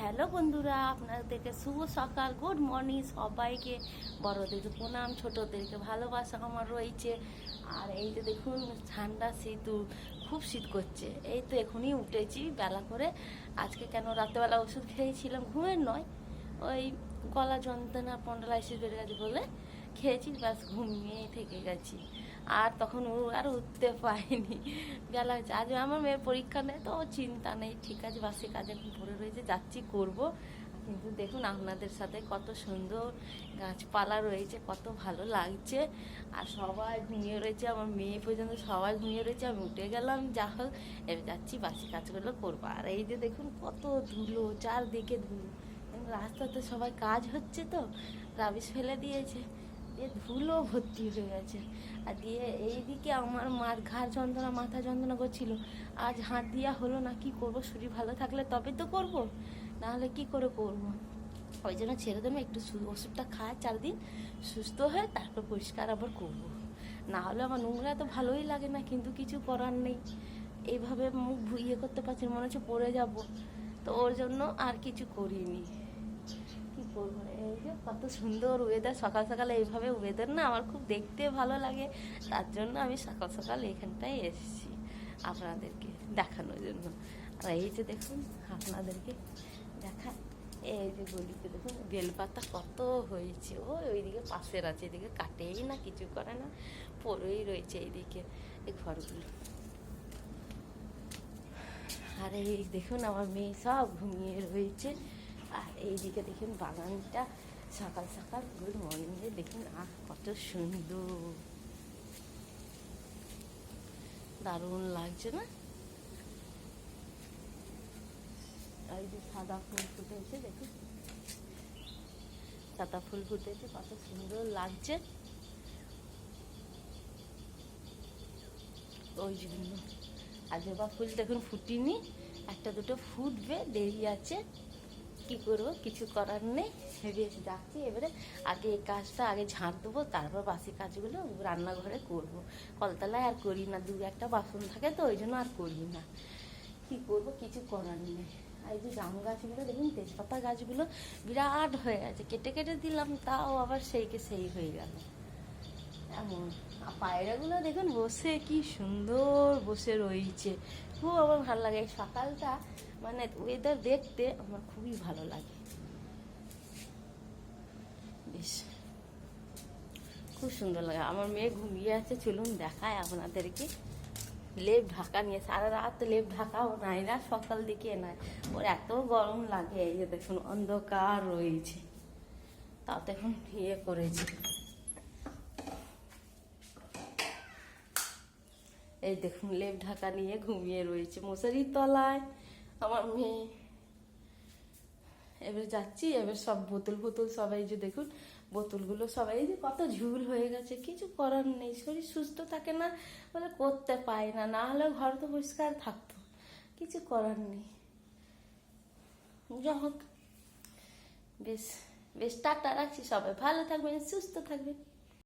Hello বন্ধুরা, আপনাদেরকে শুভ সকাল গুড মর্নিং সবাইকে বড়দেরকে প্রণাম, ছোটোদেরকে ভালোবাসা আমার রয়েছে। আর এই যে দেখুন, ঠান্ডা শীত খুব শীত করছে। এই তো এখনই উঠেছি বেলা করে। আজকে কেন রাত্রেবেলা ওষুধ খেয়েছিলাম, ঘুমের নয়, ওই গলা যন্ত্রণা পন্ডালাইসিস বেড়ে গেছে বলে। খেয়েছি, ব্যাস ঘুমিয়ে থেকে গেছি। আর তখন ও আর উঠতে পারিনি। বেলা হয়েছে। আজ আমার মেয়ের পরীক্ষা নেই, তো চিন্তা নেই। ঠিক আছে, বাসে কাজে পড়ে রয়েছে, যাচ্ছি, করব। কিন্তু দেখুন আপনাদের সাথে কত সুন্দর গাছপালা রয়েছে, কত ভালো লাগছে। আর সবাই ঘুমিয়ে রয়েছে, আমার মেয়ে পর্যন্ত সবাই ঘুমিয়ে রয়েছে, আমি উঠে গেলাম, যা হোক। এবার যাচ্ছি, বাসি কাজগুলো করব। আর এই যে দেখুন কত ধুলো, চারদিকে ধুলো। রাস্তাতে সবাই কাজ হচ্ছে তো, রাবিশ ফেলে দিয়েছে। দিয়ে ধুলো ভর্তি হয়ে গেছে। আর দিয়ে এইদিকে আমার মার ঘাড় যন্ত্রণা, মাথা যন্ত্রণা করছিল। আজ হাত দিয়া হলো না, কি করব? শরীর ভালো থাকলে তবে তো করব। নাহলে কি করে করব? ওই জন্য ছেড়ে দেবো, একটু ওষুধটা খায় চার দিন সুস্থ হয়ে তারপর পরিষ্কার আবার করব। না হলে আমার নোংরা তো ভালোই লাগে না, কিন্তু কিছু করার নেই। এইভাবে মুখ ইয়ে করতে পারছি মনে হচ্ছে পড়ে যাব। তো ওর জন্য আর কিছু করিনি। করব এই যে কত সুন্দর ওয়েদার সকাল সকাল এইভাবে ওয়েদার না আমার খুব দেখতে ভালো লাগে। তার জন্য আমি সকাল সকাল এখানটায় এসেছি আপনাদেরকে দেখানোর জন্য। আর এই যে দেখুন, আপনাদেরকে দেখা, এই যে গলিতে দেখুন, বেলপাতা কত হয়েছে। ও ওইদিকে পাশের আছে, এদিকে কাটেই না, কিছু করে না, পড়েই রয়েছে এইদিকে এই ঘরগুলো। আর এই দেখুন, আমার মেয়ে সব ঘুমিয়ে রয়েছে। আর এইদিকে দেখুন বাগানটা, সকাল সকাল গুড মর্নিংয়ে দেখুন, আহ, কত সুন্দর। দারুণ লাগছে না? এই যে সাদা ফুল ফুটেছে, দেখুন। সাদা ফুল ফুটেছে, কত সুন্দর লাগছে। ওই জন্য আর জবা ফুল দেখুন ফুটিনি, একটা দুটো ফুটবে, দেরি আছে। কি করব? কিছু করার নেই। বেশ যাচ্ছি। এবারে আগে এই কাজটা আগে ঝাঁট দেবো, তারপর বাসি কাজগুলো রান্নাঘরে করব। কলতলায় আর করি না, দু একটা বাসন থাকে তো, ওই জন্য আর করি না। কি করব? কিছু করার নেই। আর এই যে জাম গাছগুলো, দেখুন, তেজপাতা গাছগুলো বিরাট হয়ে গেছে কেটে কেটে দিলাম, তাও আবার সেইকে সেই হয়ে গেল। পায়রাগুলো দেখুন, বসে কি সুন্দর বসে রয়েছে। খুব আমার ভালো লাগে। এই সকালটা মানে ওয়েদার দেখতে আমার খুবই ভালো লাগে। বেশ। খুব সুন্দর লাগে। আমার মেয়ে ঘুমিয়ে আছে, চলুন দেখায় আপনাদেরকে। লেপ ঢাকা নিয়ে, সারা রাত লেপ ঢাকাও নাই না, সকাল দিকে নাই। ওর এত গরম লাগে, এই যে দেখুন, অন্ধকার রয়েছে। তাও তো এখন ইয়ে করেছে এই দেখুন, লেপ ঢাকা নিয়ে ঘুমিয়ে রয়েছে মশারির তলায়। আমার মেয়ে। এবার যাচ্ছি, এবার সব বোতল বোতল সবাই যে দেখুন, বোতলগুলো সবাই যে কত ঝুল হয়ে গেছে, কিছু করার নেই, শরীর সুস্থ থাকে না, বলে করতে পায় না না হলে ঘর তো পরিষ্কার থাকতো, কিছু করার নেই। যা হোক, বেশ বেশ, টাটা রাখছি সবাই, ভালো থাকবেন, সুস্থ থাকবেন।